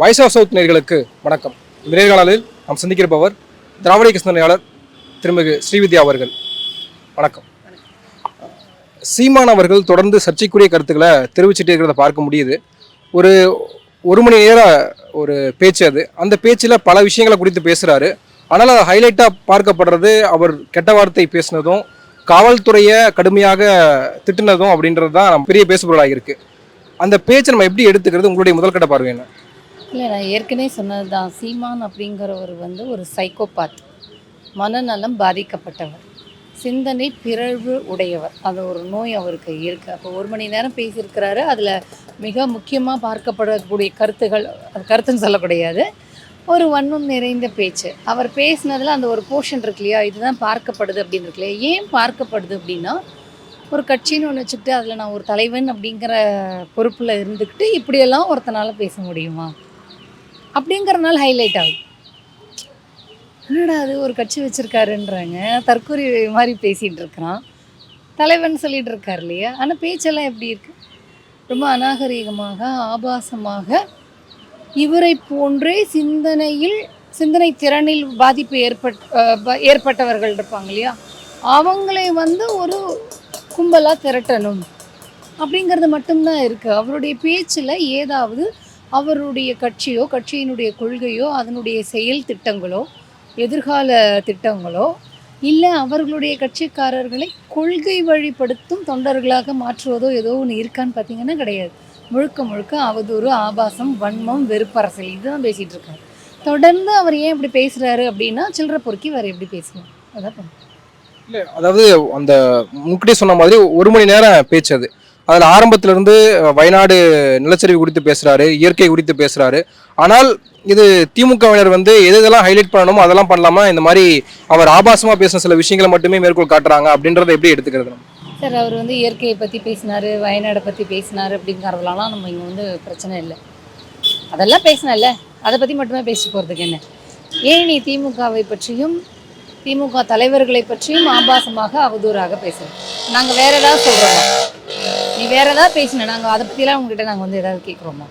Voice of south நேர்களுக்கு வணக்கம். இந்த நேர்காணலில் நாம் சந்திக்கிறப்பவர் திராவிட கிருஷ்ணனையாளர் திருமிகு ஸ்ரீவித்யா அவர்கள். வணக்கம். சீமான் அவர்கள் தொடர்ந்து சர்ச்சைக்குரிய கருத்துக்களை தெரிவிச்சுட்டு இருக்கிறத பார்க்க முடியுது. ஒரு ஒரு மணி நேர ஒரு பேச்சு அது. அந்த பேச்சில் பல விஷயங்களை குறித்து பேசுகிறாரு ஆனால் அது ஹைலைட்டாக பார்க்கப்படுறது அவர் கெட்ட வார்த்தை பேசினதும் காவல்துறையை கடுமையாக திட்டுனதும் அப்படின்றது தான் பெரிய பேசுபொருளாக இருக்குது அந்த பேச்சை நம்ம எப்படி எடுத்துக்கிறது? உங்களுடைய முதல்கட்ட பார்வை என்ன? இல்லை நான் ஏற்கனவே சொன்னது தான் சீமான் அப்படிங்கிறவர் வந்து ஒரு சைக்கோபாத் மனநலம் பாதிக்கப்பட்டவர். சிந்தனை பிறழ்வு உடையவர். அது ஒரு நோய் அவருக்கு இருக்குது அப்போ ஒரு மணி நேரம் பேசியிருக்கிறாரு. அதில் மிக முக்கியமாக பார்க்கப்படக்கூடிய கருத்துகள் அது கருத்துன்னு சொல்லக்கூடாது ஒரு வன்மம் நிறைந்த பேச்சு. அவர் பேசினதில் அந்த ஒரு போர்ஷன் இருக்கு இல்லையா? இதுதான் பார்க்கப்படுது அப்படின்னு இருக்கு இல்லையா? ஏன் பார்க்கப்படுது அப்படின்னா ஒரு கட்சின்னு ஒன்று வச்சுக்கிட்டு அதில் நான் ஒரு தலைவன் அப்படிங்கிற பொறுப்பில் இருந்துக்கிட்டு இப்படியெல்லாம் ஒருத்தனால பேச முடியுமா? அப்படிங்கிறனால ஹைலைட் ஆகுது. என்னடா அது ஒரு கட்சி வச்சுருக்காருன்றாங்க. தற்கொலை மாதிரி பேசிகிட்டு இருக்கிறான். தலைவன் சொல்லிகிட்டு இருக்கார் இல்லையா? ஆனால் பேச்செல்லாம் எப்படி இருக்குது ரொம்ப அநாகரீகமாக ஆபாசமாக இவரை போன்றே சிந்தனையில் சிந்தனை திறனில் பாதிப்பு ஏற்பட் ப- ஏற்பட்டவர்கள் இருப்பாங்க இல்லையா? அவங்களை வந்து ஒரு கும்பலாக திரட்டணும். அப்படிங்கிறது மட்டும்தான் இருக்குது அவருடைய பேச்சில் ஏதாவது அவருடைய கட்சியோ கட்சியினுடைய கொள்கையோ அதனுடைய செயல் திட்டங்களோ எதிர்கால திட்டங்களோ இல்லை அவர்களுடைய கட்சிக்காரர்களை கொள்கை வழிப்படுத்தும் தொண்டர்களாக மாற்றுவதோ ஏதோ ஒன்று இருக்கான்னு பார்த்தீங்கன்னா கிடையாது. முழுக்க முழுக்க அவதூறு ஆபாசம் வன்மம் வெறுப்பரசல் இதுதான் பேசிகிட்டு இருக்காரு. தொடர்ந்து அவர் ஏன் இப்படி பேசுகிறாரு அப்படின்னா சில்லற பொறுக்கி வேறு எப்படி பேசுவோம் அதான் இல்லை அதாவது அந்த முன்கூட்டியே சொன்ன மாதிரி ஒரு மணி நேரம் பேச்சு அது. அதில் ஆரம்பத்திலிருந்து வயநாடு நிலச்சரிவு குறித்து பேசுகிறாரு இயற்கை குறித்து பேசுகிறாரு ஆனால் இது திமுகவினர் வந்து எது எதெல்லாம் ஹைலைட் பண்ணணுமோ அதெல்லாம் பண்ணலாமா? இந்த மாதிரி அவர் ஆபாசமாக பேசின சில விஷயங்களை மட்டுமே மேற்கோள் காட்டுறாங்க அப்படின்றத எப்படி எடுத்துக்கிறது நம்ம சார் அவர் வந்து இயற்கையை பற்றி பேசினார் வயநாடை பற்றி பேசினார் அப்படிங்கிறதுலாம் நம்ம இங்கே வந்து பிரச்சனை இல்லை. அதெல்லாம் பேசினல்ல அதை பற்றி மட்டுமே பேசிட்டு போகிறதுக்கு என்ன? ஏன் நீ திமுகவை பற்றியும் திமுக தலைவர்களை பற்றியும் ஆபாசமாக அவதூறாக பேசுகிறோம் நாங்கள் வேற ஏதாவது சொல்கிறோமா நீ வேற ஏதாவது பேசின நாங்கள் அதை பற்றிலாம் உங்ககிட்ட நாங்கள் வந்து ஏதாவது கேட்குறோமா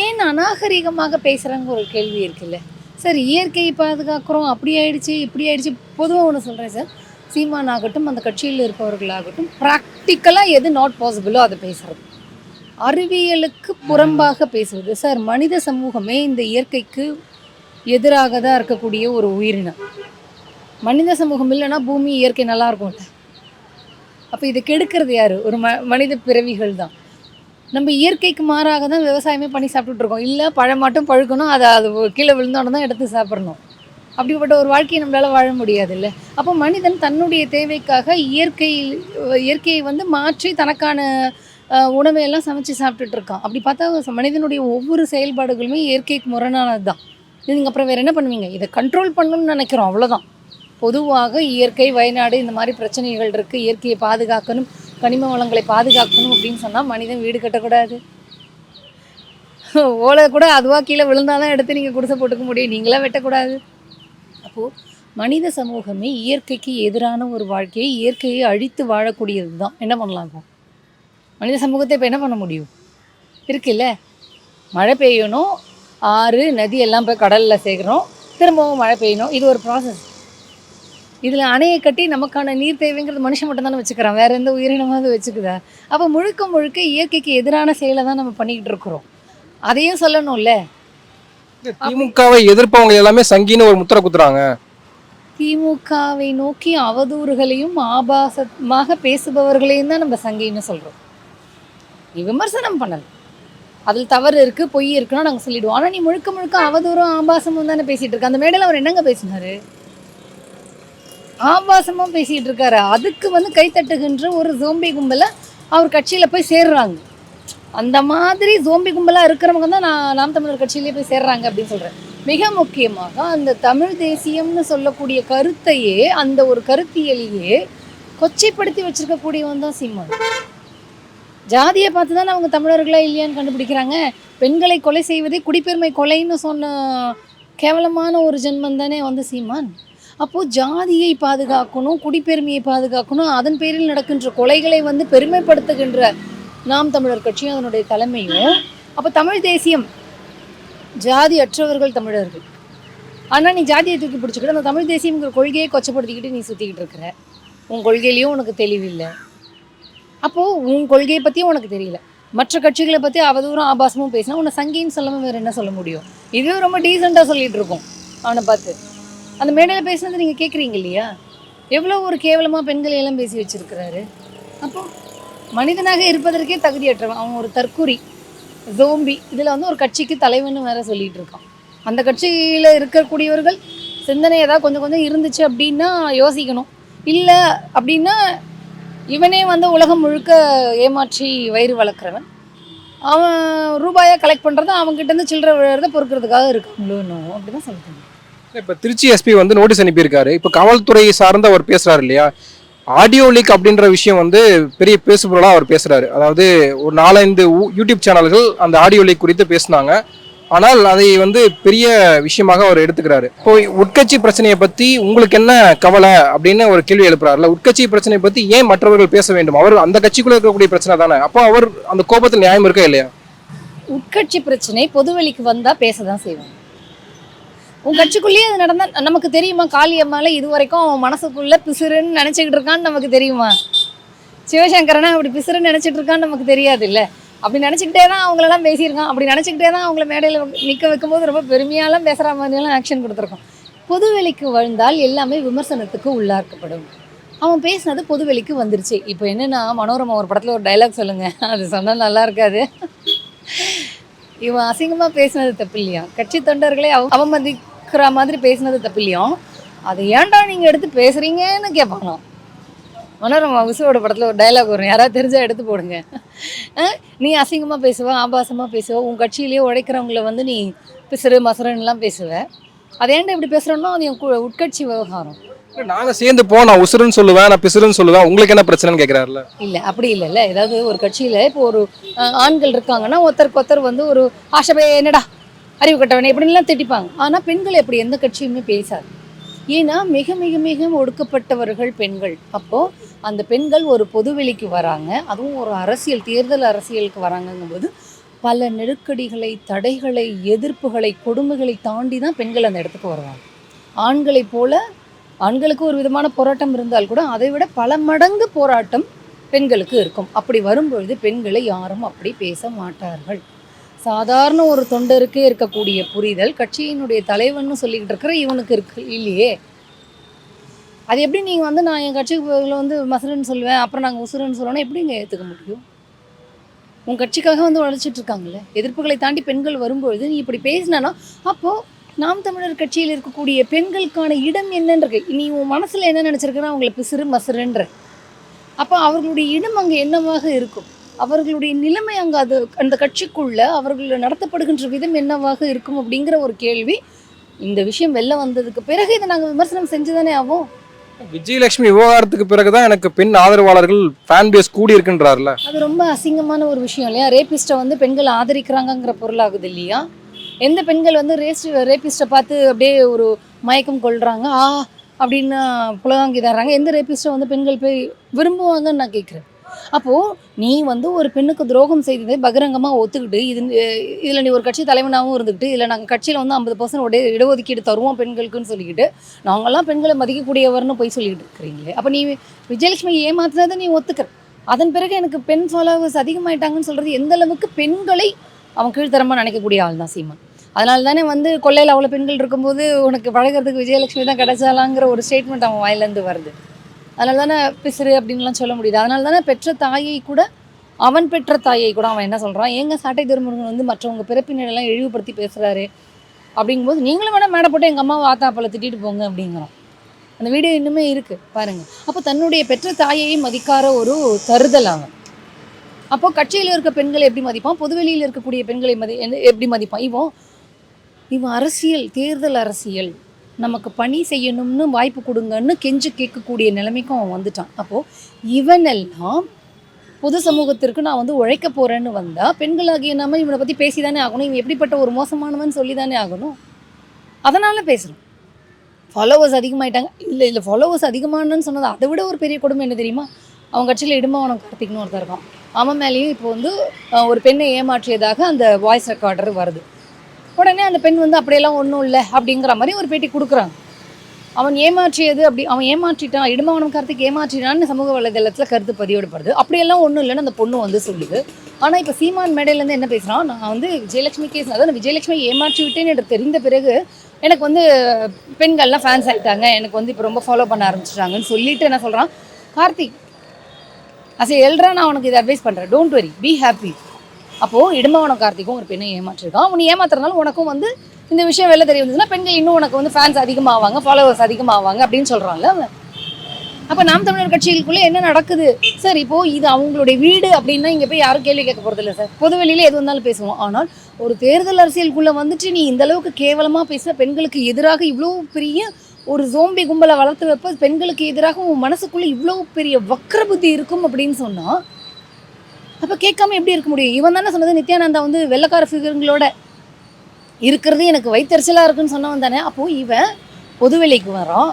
ஏன் அநாகரிகமாக பேசுகிறாங்க ஒரு கேள்வி இருக்குல்ல. சார் இயற்கையை பாதுகாக்கிறோம் அப்படி ஆயிடுச்சு இப்படி ஆயிடுச்சு பொதுவாக ஒன்று சொல்கிறேன் சார். சீமான் ஆகட்டும் அந்த கட்சியில் இருப்பவர்களாகட்டும் ப்ராக்டிக்கலாக எது நாட் பாசிபிளோ அதை பேசுகிறது அறிவியலுக்கு புறம்பாக பேசுவது. சார் மனித சமூகமே இந்த இயற்கைக்கு எதிராக தான் இருக்கக்கூடிய ஒரு உயிரினம். மனித சமூகம் இல்லைன்னா பூமி இயற்கை நல்லா இருக்கும்ல அப்போ இதை கெடுக்கிறது யார்? ஒரு ம மனித பிறவிகள் தான். நம்ம இயற்கைக்கு மாறாக தான் விவசாயமே பண்ணி சாப்பிட்டுட்ருக்கோம். இல்லை பழம் மட்டும் பழுக்கணும் அதை அது கீழே விழுந்தோட தான் எடுத்து சாப்பிட்ணும். அப்படிப்பட்ட ஒரு வாழ்க்கையை நம்மளால் வாழ முடியாது இல்லை அப்போ மனிதன் தன்னுடைய தேவைக்காக இயற்கையில் இயற்கையை வந்து மாற்றி தனக்கான உணவையெல்லாம் உணவை எல்லாம் சமைச்சு சாப்பிட்டுட்டு இருக்கான் அப்படி பார்த்தா மனிதனுடைய ஒவ்வொரு செயல்பாடுகளுமே இயற்கைக்கு முரணானது தான் நீங்கள் அப்புறம் வேறு என்ன பண்ணுவீங்க? இதை கண்ட்ரோல் பண்ணணும்னு நினைக்கிறோம். அவ்வளோதான் பொதுவாக இயற்கை வயநாடு இந்த மாதிரி பிரச்சனைகள் இருக்குது இயற்கையை பாதுகாக்கணும் கனிம வளங்களை பாதுகாக்கணும் அப்படின்னு சொன்னால் மனிதன் வீடு கட்டக்கூடாது. ஓலை கூட அதுவாக கீழே விழுந்தாதான் எடுத்து நீங்கள் குடிசை போட்டுக்க முடியும். நீங்களாம் வெட்டக்கூடாது. அப்போது மனித சமூகமே இயற்கைக்கு எதிரான ஒரு வாழ்க்கையை இயற்கையை அழித்து வாழக்கூடியது தான் என்ன பண்ணலாம் மனித சமூகத்தை இப்போ என்ன பண்ண முடியும்? இருக்குல்ல? மழை பெய்யணும். ஆறு நதி எல்லாம் போய் கடலில் சேர்க்குறோம் திரும்பவும் மழை பெய்யணும். இது ஒரு ப்ராசஸ் இதில் அணையை கட்டி நமக்கான நீர் தேவைங்கிறது மனுஷன் மட்டும் தானே வச்சுக்கிறான். வேற எந்த உயிரினமாவது வச்சுக்குதா? அப்போ முழுக்க முழுக்க இயற்கைக்கு எதிரான செயலை தான் நம்ம பண்ணிக்கிட்டு இருக்கிறோம். அதையும் சொல்லணும்ல? திமுகவை எதிர்ப்பவங்க எல்லாமே சங்கின்னு ஒரு முத்திரை குத்துறாங்க. திமுகவை நோக்கி அவதூறுகளையும் ஆபாசமாக பேசுபவர்களையும் தான் நம்ம சங்கின்னு சொல்கிறோம் நீ விமர்சனம் பண்ணலாம் அதில் தவறு இருக்குது பொய் இருக்குன்னா நாங்கள் சொல்லிடுவோம். ஆனால் நீ முழுக்க முழுக்க அவதூறும் ஆபாசமும் தானே பேசிகிட்டு இருக்க. அந்த மேடையில் அவர் என்னங்க பேசினாரு? ஆபாசமாக பேசிகிட்டு இருக்காரு. அதுக்கு வந்து கைத்தட்டுகின்ற ஒரு ஜோம்பி கும்பலை அவர் கட்சியில் போய் சேர்றாங்க. அந்த மாதிரி ஜோம்பி கும்பலாக இருக்கிறவங்க தான் நான் நாம் தமிழர் கட்சியிலே போய் சேர்றாங்க அப்படின்னு சொல்கிறேன் மிக முக்கியமாக அந்த தமிழ் தேசியம்னு சொல்லக்கூடிய கருத்தையே அந்த ஒரு கருத்தியலையே கொச்சைப்படுத்தி வச்சிருக்கக்கூடியவன் தான் சீமான். ஜாதியை பார்த்து தான் அவங்க தமிழர்களா இல்லையான்னு கண்டுபிடிக்கிறாங்க. பெண்களை கொலை செய்வதே குடிப்பெருமை கொலைன்னு சொன்ன கேவலமான ஒரு ஜென்மம் தானே வந்து சீமான். அப்போது ஜாதியை பாதுகாக்கணும் குடிப்பெருமையை பாதுகாக்கணும் அதன் பேரில் நடக்கின்ற கொலைகளை வந்து பெருமைப்படுத்துகின்ற நாம் தமிழர் கட்சியும் அதனுடைய தலைமையும். அப்போ தமிழ் தேசியம் ஜாதி அற்றவர்கள் தமிழர்கள். ஆனால் நீ ஜாதியை தூக்கி பிடிச்சிக்கிட்டு அந்த தமிழ் தேசியங்கிற கொள்கையை கொச்சப்படுத்திக்கிட்டு நீ சுற்றிக்கிட்டு இருக்கிற. உன் கொள்கையிலையும் உனக்கு தெளிவில்லை. அப்போது உன் கொள்கையை பற்றியும் உனக்கு தெரியல. மற்ற கட்சிகளை பற்றி அவதூறும் ஆபாசமும் பேசினா உன்னை சங்கின்னு சொல்லாமல் வேறு என்ன சொல்ல முடியும்? இதுவே ரொம்ப டீசெண்டாக சொல்லிகிட்டு இருக்கோம். அவனை பார்த்து. அந்த மேடையில் பேசினது நீங்கள் கேட்குறீங்க இல்லையா? எவ்வளோ ஒரு கேவலமாக பெண்களை எல்லாம் பேசி வச்சுருக்கிறாரு. அப்போ மனிதனாக இருப்பதற்கே தகுதியற்றவன். அவன் ஒரு தற்குறி ஜோம்பி இதில் வந்து ஒரு கட்சிக்கு தலைவன் வேற சொல்லிகிட்டு இருக்கான். அந்த கட்சியில் இருக்கக்கூடியவர்கள் சிந்தனை ஏதாவது கொஞ்சம் கொஞ்சம் இருந்துச்சு அப்படின்னா யோசிக்கணும். இல்லை அப்படின்னா இவனே வந்து உலகம் முழுக்க ஏமாற்றி வயிறு வளர்க்குறவன். அவன் ரூபாயை கலெக்ட் பண்ணுறது அவங்ககிட்ட சில்லறை விழுறத பொறுக்கிறதுக்காக இருக்காங்களோ அப்படி தான் சொல்லுங்க இப்போ திருச்சி எஸ்பி வந்து நோட்டீஸ் அனுப்பியிருக்காரு. இப்போ காவல்துறை சார்ந்து அவர் பேசுறாரு இல்லையா? ஆடியோ லீக் அப்படின்ற விஷயம் வந்து பெரிய பேசுபொருளாக அவர் பேசுறாரு. அதாவது ஒரு நாலஞ்சு யூடியூப் சேனல்கள் அந்த ஆடியோ லீக் குறித்து பேசினாங்க. ஆனால் அதை வந்து பெரிய விஷயமாக அவர் எடுத்துக்கிறாரு. இப்போ உட்கட்சி பிரச்சனையை பத்தி உங்களுக்கு என்ன கவலை அப்படின்னு ஒரு கேள்வி எழுப்புறாருல. உட்கட்சி பிரச்சனையை பத்தி ஏன் மற்றவர்கள் பேச வேண்டும்? அவர் அந்த கட்சிக்குள்ள இருக்கக்கூடிய பிரச்சனை தானே. அப்போ அவர் அந்த கோபத்தில் நியாயம் இருக்கா இல்லையா? உட்கட்சி பிரச்சனை பொதுவெளிக்கு வந்தால் பேச தான் செய்வாங்க. உன் கட்சிக்குள்ளேயே அது நடந்தா நமக்கு தெரியுமா? காளியம்மால இது வரைக்கும் அவன் மனசுக்குள்ள பிசுறுன்னு நினச்சிக்கிட்டு இருக்கான்னு நமக்கு தெரியுமா? சிவசங்கரனா அப்படி பிசுறுன்னு நினைச்சிட்டு இருக்கான்னு நமக்கு தெரியாது இல்ல அப்படி நினச்சிக்கிட்டே தான் அவங்களெல்லாம் பேசியிருக்கான். அப்படி நினச்சிக்கிட்டே தான் அவங்கள மேடையில் நிற்க வைக்கும்போது ரொம்ப பெருமையாலாம் பேசுகிற மாதிரியெல்லாம் ஆக்ஷன் கொடுத்துருக்கோம் பொதுவெளிக்கு வந்தால் எல்லாமே விமர்சனத்துக்கு உள்ளாக்கப்படும். அவன் பேசினது பொதுவெளிக்கு வந்துருச்சு. இப்போ என்னன்னா மனோரமா ஒரு படத்தில் ஒரு டைலாக் சொல்லுங்க. அது சொன்னால் நல்லா இருக்காது. இவன் அசிங்கமாக பேசினது தப்பு இல்லையா கட்சி தொண்டர்களே அவ அவமதிக்கிற மாதிரி பேசினது தப்பு இல்லையா? அதை ஏன்டா நீங்கள் எடுத்து பேசுகிறீங்கன்னு கேட்பாங்களாம் மனோரமா விசுவோட படத்தில் ஒரு டைலாக் வரும். யாராவது தெரிஞ்சா எடுத்து போடுங்க. நீ அசிங்கமாக பேசுவ ஆபாசமாக பேசுவ உன் கட்சியிலேயே உழைக்கிறவங்கள வந்து நீ பிசுறு மசுரன்னுலாம் பேசுவ. அதை ஏன்டா இப்படி பேசுகிறோன்னா அது என் உட்கட்சி விவகாரம். நாங்க சேர்ந்து போ நான் உசுருன்னு சொல்லுவேன் நான் பிசுறுன்னு சொல்லுவேன். உங்களுக்கு என்ன பிரச்சனைன்னு கேட்கிறாருல இல்லை அப்படி இல்லைல்ல ஏதாவது ஒரு கட்சியில் இப்போ ஒரு ஆண்கள் இருக்காங்கன்னா ஒருத்தருக்கு ஒருத்தர் வந்து ஒரு ஆஷபே என்னடா? அறிவு கட்டவனே இப்படின்லாம் திட்டிப்பாங்க. ஆனால் பெண்கள் எப்படி எந்த கட்சியுமே பேசாது. ஏன்னா மிக மிக மிக ஒடுக்கப்பட்டவர்கள் பெண்கள். அப்போது அந்த பெண்கள் ஒரு பொதுவெளிக்கு வராங்க. அதுவும் ஒரு அரசியல் தேர்தல் அரசியலுக்கு வராங்கங்கும்போது பல நெருக்கடிகளை தடைகளை எதிர்ப்புகளை கொடுமைகளை தாண்டி தான் பெண்கள் அந்த இடத்துக்கு வருவாங்க. ஆண்களைப் போல ஆண்களுக்கு ஒரு விதமான போராட்டம் இருந்தால் கூட அதை விட பல மடங்கு போராட்டம் பெண்களுக்கு இருக்கும். அப்படி வரும்பொழுது பெண்களை யாரும் அப்படி பேச மாட்டார்கள். சாதாரண ஒரு தொண்டருக்கே இருக்கக்கூடிய புரிதல் கட்சியினுடைய தலைவன் சொல்லிக்கிட்டு இருக்கிற இவனுக்கு இருக்கு இல்லையே? அது எப்படி நீங்கள் வந்து நான் என் கட்சிக்கு வந்து மசுரன்னு சொல்லுவேன் அப்புறம் நாங்கள் உசுரன்னு சொல்லணும் எப்படிங்க ஏற்றுக்க முடியும்? உன் கட்சிக்காக வந்து உழைச்சிட்டு இருக்காங்களே எதிர்ப்புகளை தாண்டி பெண்கள் வரும்பொழுது நீ இப்படி பேசினானா அப்போது நாம் தமிழர் கட்சியில் இருக்கக்கூடிய பெண்களுக்கான இடம் என்னன்னு நீ உன் மனசில் என்ன நினச்சிருக்கனா அவங்கள பிசுறு மசுறுன்ற. அப்போ அவர்களுடைய இடம் அங்கே என்னவாக இருக்கும்? அவர்களுடைய நிலைமை அங்கே அது அந்த கட்சிக்குள்ள அவர்கள் நடத்தப்படுகின்ற விதம் என்னவாக இருக்கும் அப்படிங்கிற ஒரு கேள்வி. இந்த விஷயம் வெளில வந்ததுக்கு பிறகு இதை நாங்கள் விமர்சனம் செஞ்சுதானே ஆகும் விஜயலட்சுமி விவகாரத்துக்கு பிறகுதான் எனக்கு பெண் ஆதரவாளர்கள் ஃபேன் பேஸ் கூடி இருக்குன்றாருல அது ரொம்ப அசிங்கமான ஒரு விஷயம் இல்லையா? ரேபிஸ்ட்டை வந்து பெண்கள் ஆதரிக்கிறாங்கங்கிற பொருளாகுது இல்லையா? எந்த பெண்கள் வந்து ரேஸ் ரேபிஸ்ட்டை பார்த்து அப்படியே ஒரு மயக்கம் கொள்றாங்க ஆ அப்படின்னு புலகாங்கி தர்றாங்க எந்த ரேபிஸ்ட்டை வந்து பெண்கள் போய் விரும்புவாங்கன்னு நான் கேட்குறேன். அப்போது நீ வந்து ஒரு பெண்ணுக்கு துரோகம் செய்ததை பகிரங்கமாக ஒத்துக்கிட்டு இது இதில் நீ ஒரு கட்சி தலைவனாகவும் இருந்துக்கிட்டு இதில் நாங்கள் கட்சியில் வந்து ஐம்பது பர்சன்ட் உடைய இடஒதுக்கீடு தருவோம் பெண்களுக்குன்னு சொல்லிக்கிட்டு நாங்கள்லாம் பெண்களை மதிக்கக்கூடியவர்னு போய் சொல்லிக்கிட்டு இருக்கிறீங்களே. அப்போ நீ விஜயலட்சுமி ஏமாத்துனதை நீ ஒத்துக்கிற. அதன் பிறகு எனக்கு பெண் ஃபாலோவர்ஸ் அதிகமாயிட்டாங்கன்னு சொல்கிறது எந்த அளவுக்கு பெண்களை அவன் கீழ்த்தரமாக நினைக்கக்கூடிய ஆள் தான் சீமான். அதனால தானே வந்து கொள்ளையில் அவ்வளோ பெண்கள் இருக்கும்போது உனக்கு பழகிறதுக்கு விஜயலட்சுமி தான் கிடைச்சாலாங்கிற ஒரு ஸ்டேட்மெண்ட் அவன் வாயிலேருந்து வருது. அதனால தானே பிசிறு அப்படின்லாம் சொல்ல முடியுது. அதனால தானே பெற்ற தாயை கூட அவன் பெற்ற தாயை கூட அவன் என்ன சொல்கிறான் ஏங்க சாட்டை திருமுருகன் வந்து மற்றவங்க பிறப்பினரெல்லாம் இழிவுபடுத்தி பேசுகிறாரு அப்படிங்கும்போது நீங்களும் வேணால் மேடை போட்டு எங்கள் அம்மாவை ஆத்தாப்பழ திட்டிட்டு போங்க அப்படிங்கிறோம் அந்த வீடியோ இன்னுமே இருக்குது பாருங்கள் அப்போ தன்னுடைய பெற்ற தாயையை மதிக்காத ஒரு தருதல் அவன். அப்போ கட்சியில் இருக்க பெண்களை எப்படி மதிப்பான்? பொதுவெளியில் இருக்கக்கூடிய பெண்களை மதி என்ன- எப்படி மதிப்பான்? இவன் இவன் அரசியல் தேர்தல் அரசியல். நமக்கு பணி செய்யணும்னு வாய்ப்பு கொடுங்கன்னு கெஞ்சு கேட்கக்கூடிய நிலைமைக்கும் அவன் வந்துட்டான். அப்போது இவனெல்லாம் பொது சமூகத்திற்கு நான் வந்து உழைக்க போகிறேன்னு வந்தால் பெண்களாகிய நாம இவனை பற்றி பேசி தானே ஆகணும். இவன் எப்படிப்பட்ட ஒரு மோசமானவன் சொல்லி தானே ஆகணும். அதனால் பேசுகிறோம் ஃபாலோவர்ஸ் அதிகமாயிட்டாங்க. இல்லை இல்லை ஃபாலோவர்ஸ் அதிகமானன்னு சொன்னது அதை விட ஒரு பெரிய கொடுமை என்ன தெரியுமா? அவன் கட்சியில் இடுமாவனம் கார்த்திக்னு ஒருத்தர் இருக்கான். அவன் மேலேயும் இப்போ வந்து ஒரு பெண்ணை ஏமாற்றியதாக அந்த வாய்ஸ் ரெக்கார்டர் வருது. உடனே அந்த பெண் வந்து அப்படியெல்லாம் ஒன்றும் இல்லை அப்படிங்கிற மாதிரி ஒரு பேட்டி கொடுக்குறாங்க. அவன் ஏமாற்றியது அப்படி அவன் ஏமாற்றிட்டான் இடுமாவனம் கார்த்திக் ஏமாற்றினான்னு சமூக வலைதளத்தில் கருத்து பதிவிடப்படுது. அப்படியெல்லாம் ஒன்றும் இல்லைன்னு அந்த பொண்ணு வந்து சொல்லுது. ஆனால் இப்போ சீமான் மேடையிலேருந்து என்ன பேசுகிறான் நான் வந்து விஜயலட்சுமி கேஸ் அதாவது விஜயலட்சுமி ஏமாற்றி விட்டேன்னு எனக்கு தெரிந்த பிறகு எனக்கு வந்து பெண்கள்லாம் ஃபேன்ஸ் ஆகிட்டாங்க எனக்கு வந்து இப்போ ரொம்ப ஃபாலோ பண்ண ஆரம்பிச்சிட்டாங்கன்னு சொல்லிட்டு என்ன சொல்கிறான் கார்த்திக் அசை எல்ரா நான் உனக்கு இதை அட்வைஸ் பண்ணுறேன் டோன்ட் வரி பி ஹாப்பி அப்போது இடும்பவனம் கார்த்திக்கும் ஒரு பெண்ணை ஏமாற்றிருக்கான். உன்னை ஏமாத்துறதுனால உனக்கும் வந்து இந்த விஷயம் வெளில தெரிய வந்ததுன்னா பெண்கள் இன்னும் உனக்கு வந்து ஃபேன்ஸ் அதிகமாவாங்க ஃபாலோவர்ஸ் அதிகமாவாங்க அப்படின்னு சொல்கிறாங்க அப்போ நாம் தமிழர் கட்சிகளுக்குள்ளே என்ன நடக்குது? சார் இப்போது இது அவங்களுடைய வீடு அப்படின்னா இங்கே போய் யாரும் கேள்வி கேட்க போகிறதில்ல சார். பொதுவெளியில் எது வந்தாலும் பேசுவோம். ஆனால் ஒரு தேர்தல் அரசியலுக்குள்ளே வந்துட்டு நீ இந்த அளவுக்கு கேவலமாக பேசுகிற பெண்களுக்கு எதிராக இவ்வளோ பெரிய ஒரு ஜோம்பி கும்பலை வளர்த்து வைப்ப பெண்களுக்கு எதிராக உன் மனசுக்குள்ளே இவ்வளோ பெரிய வக்ர புத்தி இருக்கும் அப்படின்னு சொன்னால் அப்போ கேட்காம எப்படி இருக்க முடியும்? இவன் தானே சொன்னது நித்யானந்தா வந்து வெள்ளக்கார ஃபிகருங்களோட இருக்கிறது எனக்கு வயிற்றுச்சலாக இருக்குன்னு சொன்னவன் தானே. அப்போது இவன் பொதுவெளிக்கு வரான்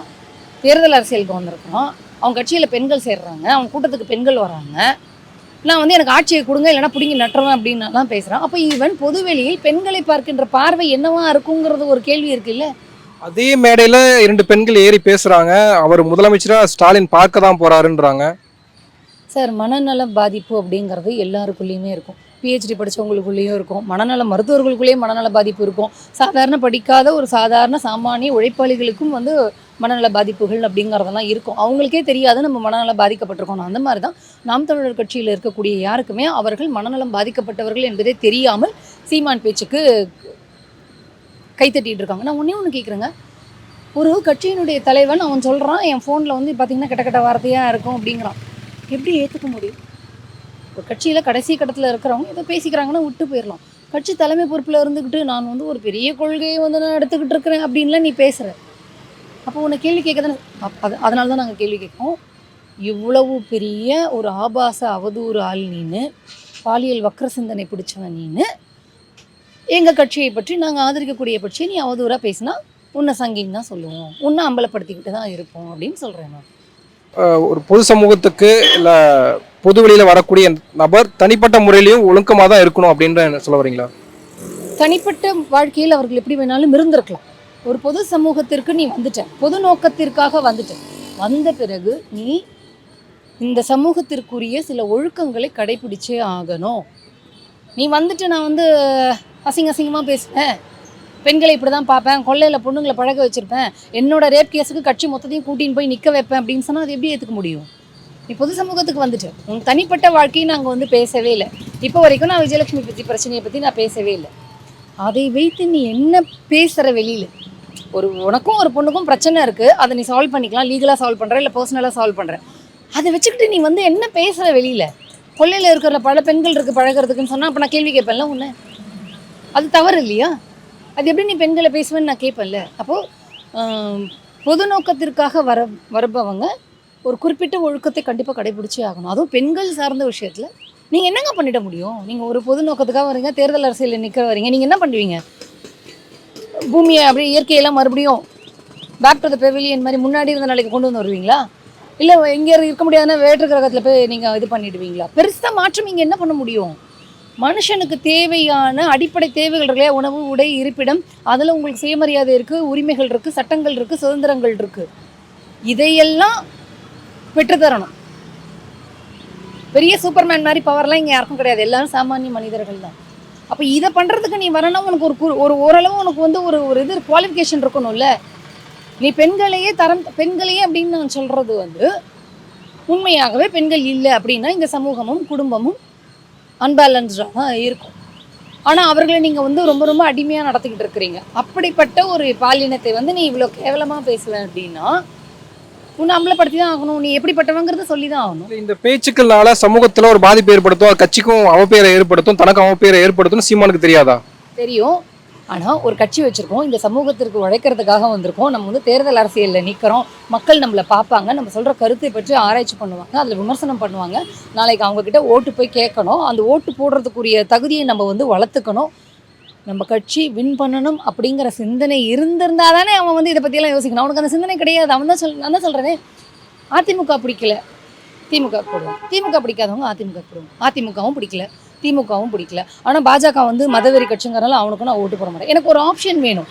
தேர்தல் அரசியலுக்கு வந்திருக்கான் அவங்க கட்சியில் பெண்கள் சேர்றாங்க அவங்க கூட்டத்துக்கு பெண்கள் வராங்க. நான் வந்து எனக்கு ஆட்சியை கொடுங்க இல்லைன்னா பிடிங்கி அப்படின்னு அப்படின்னுலாம் பேசுகிறான் அப்போ இவன் பொதுவெளியில் பெண்களை பார்க்கின்ற பார்வை என்னவா இருக்குங்கிறது ஒரு கேள்வி இருக்குல்ல? அதே மேடையில் இரண்டு பெண்கள் ஏறி பேசுகிறாங்க அவர் முதலமைச்சராக ஸ்டாலின் பார்க்க தான் போகிறாருன்றாங்க சார் மனநல பாதிப்பு அப்படிங்கிறது எல்லாருக்குள்ளேயுமே இருக்கும். பிஹெச்டி படித்தவங்களுக்குள்ளேயும் இருக்கும். மனநல மருத்துவர்களுக்குள்ளேயும் மனநல பாதிப்பு இருக்கும். சாதாரண படிக்காத ஒரு சாதாரண சாமானிய உழைப்பாளிகளுக்கும் வந்து மனநல பாதிப்புகள் அப்படிங்கிறதெல்லாம் இருக்கும். அவங்களுக்கே தெரியாது நம்ம மனநல பாதிக்கப்பட்டிருக்கோம். அந்த மாதிரி தான் நாம் தமிழர் கட்சியில் இருக்கக்கூடிய யாருக்குமே அவர்கள் மனநலம் பாதிக்கப்பட்டவர்கள் என்பதே தெரியாமல் சீமான் பேச்சுக்கு கைத்தட்டிகிட்டு இருக்காங்க. நான் ஒன்றே ஒன்று கேட்குறேங்க ஒரு கட்சியினுடைய தலைவன் அவன் சொல்கிறான் என் ஃபோனில் வந்து பார்த்தீங்கன்னா கெட்ட கெட்ட வார்த்தையாக இருக்கும் அப்படிங்கிறான். எப்படி ஏற்றுக்க முடியும்? ஒரு கட்சியில் கடைசி கட்டத்தில் இருக்கிறவங்க ஏதோ பேசிக்கிறாங்கன்னா விட்டு போயிடலாம் கட்சி தலைமை பொறுப்பில் இருந்துக்கிட்டு நான் வந்து ஒரு பெரிய கொள்கையை வந்து நான் எடுத்துக்கிட்டு இருக்கிறேன் அப்படின்லாம் நீ பேசுகிற அப்போ உன்னை கேள்வி கேட்க தானே அது அதனால தான் நாங்கள் கேள்வி கேட்போம். இவ்வளவு பெரிய ஒரு ஆபாச அவதூறு ஆள் நீனு பாலியல் வக்கர சிந்தனை பிடிச்சவன் நீனு எங்கள் கட்சியை பற்றி நாங்கள் ஆதரிக்கக்கூடிய பட்சியை நீ அவதூறாக பேசினா உன்னை சங்கின்னு தான் சொல்லுவோம். உன்னை அம்பலப்படுத்திக்கிட்டு தான் இருப்போம் அப்படின்னு சொல்கிறேன் நான். ஒரு பொது சமூகத்துக்கு இல்லை பொது வெளியில் வரக்கூடிய நபர் தனிப்பட்ட முறையிலையும் ஒழுக்கமாக தான் இருக்கணும் அப்படின்ற சொல்ல வரீங்களா? தனிப்பட்ட வாழ்க்கையில் அவர்கள் எப்படி வேணாலும் இருந்திருக்கலாம். ஒரு பொது சமூகத்திற்கு நீ வந்துட்ட. பொது நோக்கத்திற்காக வந்துட்ட. வந்த பிறகு நீ இந்த சமூகத்திற்குரிய சில ஒழுக்கங்களை கடைபிடிச்சே ஆகணும். நீ வந்துட்டு நான் வந்து அசிங்க அசிங்கமாக பேசுவேன். பெண்களை இப்படி தான் பார்ப்பேன் கொள்ளையில் பொண்ணுங்களை பழக வச்சுருப்பேன் என்னோட ரேப் கேஸுக்கு கட்சி மொத்தத்தையும் கூட்டின்னு போய் நிற்க வைப்பேன் அப்படின்னு சொன்னால் அது எப்படி ஏற்றுக்க முடியும்? நீ பொது சமூகத்துக்கு வந்துட்டு உன் தனிப்பட்ட வாழ்க்கையை நாங்கள் வந்து பேசவே இல்லை. இப்போ வரைக்கும் நான் விஜயலட்சுமி பற்றி பிரச்சனையை பற்றி நான் பேசவே இல்லை. அதை வைத்து நீ என்ன பேசுகிற வெளியில்? ஒரு உனக்கும் ஒரு பொண்ணுக்கும் பிரச்சனை இருக்குது அதை நீ சால்வ் பண்ணிக்கலாம் லீகலாக சால்வ் பண்ணுற இல்லை பர்சனலாக சால்வ் பண்ணுற அதை வச்சுக்கிட்டு நீ வந்து என்ன பேசுகிற வெளியில்? கொள்ளையில் இருக்கிற பல பெண்கள் இருக்குது பழகிறதுக்குன்னு சொன்னால் அப்போ நான் கேள்வி கேட்பேன்ல உன்னை. அது தவறு இல்லையா? அது எப்படி நீ பெண்களை பேசுவேன்னு நான் கேட்பேன்ல அப்போது பொது நோக்கத்திற்காக வர வரப்பவங்க ஒரு குறிப்பிட்ட ஒழுக்கத்தை கண்டிப்பாக கடைபிடிச்சே ஆகணும். அதுவும் பெண்கள் சார்ந்த விஷயத்தில். நீங்கள் என்னங்க பண்ணிட முடியும்? நீங்கள் ஒரு பொது நோக்கத்துக்காக வரீங்க தேர்தல் அரசியலில் நிற்க வரீங்க. நீங்கள் என்ன பண்ணுவீங்க? பூமியை அப்படியே இயற்கையெல்லாம் மறுபடியும் பேக் டு த பெவிலியன் மாதிரி முன்னாடி இருந்த நாளைக்கு கொண்டு வந்து வருவீங்களா? இல்லை எங்கே இருக்க முடியாதுன்னா வேற்று கிரகத்தில் போய் நீங்கள் இது பண்ணிடுவீங்களா? பெருசாக மாற்றம் இங்கே என்ன பண்ண முடியும்? மனுஷனுக்கு தேவையான அடிப்படை தேவைகள் இருக்கு இல்லையா? உணவு உடை இருப்பிடம். அதில் உங்களுக்கு சுயமரியாதை இருக்குது உரிமைகள் இருக்குது சட்டங்கள் இருக்குது சுதந்திரங்கள் இருக்குது இதையெல்லாம் பெற்றுத்தரணும். பெரிய சூப்பர்மேன் மாதிரி பவர்லாம் இங்கே யாருக்கும் கிடையாது. எல்லாரும் சாமானிய மனிதர்கள் தான். அப்போ இதை பண்ணுறதுக்கு நீ வரணும் உனக்கு ஒரு கு- ஒரு ஓரளவு உனக்கு வந்து ஒரு ஒரு இது குவாலிஃபிகேஷன் இருக்கணும்ல. நீ பெண்களையே தரம் பெண்களையே அப்படின்னு நான் சொல்கிறது வந்து உண்மையாகவே பெண்கள் இல்லை அப்படின்னா இந்த சமூகமும் குடும்பமும் அன்பேலன்ஸ்டாக இருக்கும். ஆனால் அவர்களை நீங்கள் வந்து ரொம்ப ரொம்ப அடிமையாக நடத்திக்கிட்டு இருக்கிறீங்க. அப்படிப்பட்ட ஒரு பாலினத்தை வந்து நீ இவ்வளோ கேவலமாக பேசுவேன் அப்படின்னா உன்னை அம்பலப்படுத்தி தான் ஆகணும். நீ எப்படிப்பட்டவங்கிறத சொல்லி தான் ஆகணும். இந்த பேச்சுக்கள்னால சமூகத்துல ஒரு பாதிப்பு ஏற்படுத்தும் கட்சிக்கும் அவப்பெயரை ஏற்படுத்தும் தனக்கும் அவப்பெயரை ஏற்படுத்தும் சீமானுக்கு தெரியாதா? தெரியும். ஆனால் ஒரு கட்சி வச்சுருக்கோம் இந்த சமூகத்திற்கு உழைக்கிறதுக்காக வந்திருக்கோம். நம்ம வந்து தேர்தல் அரசியலில் நிற்கிறோம் மக்கள் நம்மளை பார்ப்பாங்க. நம்ம சொல்கிற கருத்தை பற்றி ஆராய்ச்சி பண்ணுவாங்க. அதில் விமர்சனம் பண்ணுவாங்க. நாளைக்கு அவங்கக்கிட்ட ஓட்டு போய் கேட்கணும். அந்த ஓட்டு போடுறதுக்குரிய தகுதியை நம்ம வந்து வளர்த்துக்கணும். நம்ம கட்சி வின் பண்ணணும் அப்படிங்கிற சிந்தனை இருந்திருந்தா தானே அவன் வந்து இதை பற்றியெல்லாம் யோசிக்கணும். அவனுக்கு அந்த சிந்தனை கிடையாது. அவன் தான் சொல் நான் தான் சொல்கிறேனே அதிமுக பிடிக்கல. திமுக போடுவோம் திமுக பிடிக்காதவங்க அதிமுக போடுவோம் அதிமுகவும் பிடிக்கல. திமுகவும் பிடிக்கல. ஆனால் பாஜக வந்து மதவெறி கட்சிங்கிறனால அவனுக்கு நான் ஓட்டு போட மாட்டேன். எனக்கு ஒரு ஆப்ஷன் வேணும்.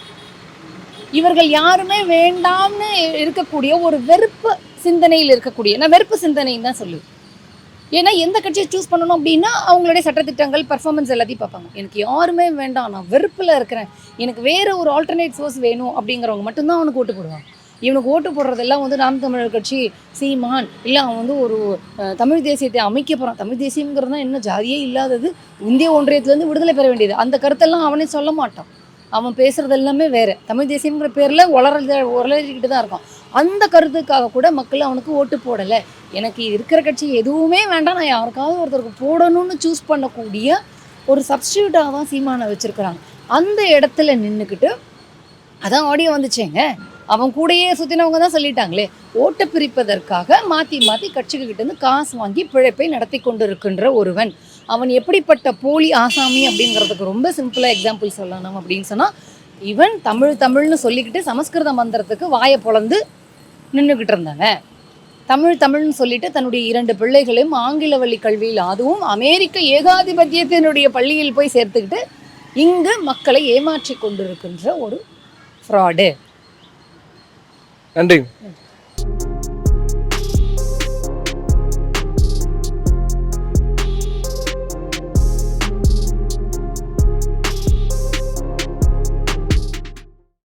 இவர்கள் யாருமே வேண்டாம்னு இருக்கக்கூடிய ஒரு வெறுப்பு சிந்தனையில் இருக்கக்கூடிய நான் வெறுப்பு சிந்தனைன்னு தான் சொல்லுவேன். ஏன்னா எந்த கட்சியை சூஸ் பண்ணணும் அப்படின்னா அவங்களுடைய சட்டத்திட்டங்கள் பர்ஃபார்மன்ஸ் எல்லாத்தையும் பார்ப்பாங்க. எனக்கு யாருமே வேண்டாம் நான் வெறுப்பில் இருக்கிறேன். எனக்கு வேறு ஒரு ஆல்டர்னேட் சோர்ஸ் வேணும் அப்படிங்கிறவங்க மட்டும்தான் அவனுக்கு ஓட்டு போடுவாங்க. இவனுக்கு ஓட்டு போடுறதெல்லாம் வந்து நாம் தமிழர் கட்சி சீமான். இல்லை அவன் வந்து ஒரு தமிழ் தேசியத்தை அமைக்க போகிறான் தமிழ் தேசியங்கிறது தான் என்ன? ஜாதியே இல்லாதது. இந்திய ஒன்றியத்துலேருந்து விடுதலை பெற வேண்டியது. அந்த கருத்தெல்லாம் அவனே சொல்ல மாட்டான். அவன் பேசுறது எல்லாமே வேறு. தமிழ் தேசியங்கிற பேரில் உளற உளறிக்கிட்டு தான் இருக்கான். அந்த கருத்துக்காக கூட மக்கள் அவனுக்கு ஓட்டு போடலை. எனக்கு இருக்கிற கட்சி எதுவுமே வேண்டாம். நான் யாருக்காவது ஒருத்தருக்கு போடணும்னு சூஸ் பண்ணக்கூடிய ஒரு சப்ஸ்டியூட்டாக தான் சீமானை வச்சுருக்குறாங்க. அந்த இடத்துல நின்றுக்கிட்டு அதான் ஆடியோ வந்துச்சேங்க. அவன் கூடயே சுற்றினவங்க தான் சொல்லிட்டாங்களே. ஓட்டு பிரிப்பதற்காக மாற்றி மாற்றி கட்சிகிட்டேருந்து காசு வாங்கி பிழைப்பை நடத்தி கொண்டு இருக்கின்ற ஒருவன். அவன் எப்படிப்பட்ட போலி ஆசாமி அப்படிங்கிறதுக்கு ரொம்ப சிம்பிளாக எக்ஸாம்பிள் சொல்லணும் அப்படின்னு சொன்னால் இவன் தமிழ் தமிழ்னு சொல்லிக்கிட்டு சமஸ்கிருத மந்திரத்துக்கு வாயை பொழந்து நின்றுக்கிட்டு இருந்தாங்க. தமிழ் தமிழ்னு சொல்லிட்டு தன்னுடைய இரண்டு பிள்ளைகளையும் ஆங்கில வழி கல்வியில் அதுவும் அமெரிக்க ஏகாதிபத்தியத்தினுடைய பள்ளியில் போய் சேர்த்துக்கிட்டு இங்கு மக்களை ஏமாற்றி கொண்டிருக்கின்ற ஒரு ஃப்ராடு நன்றி.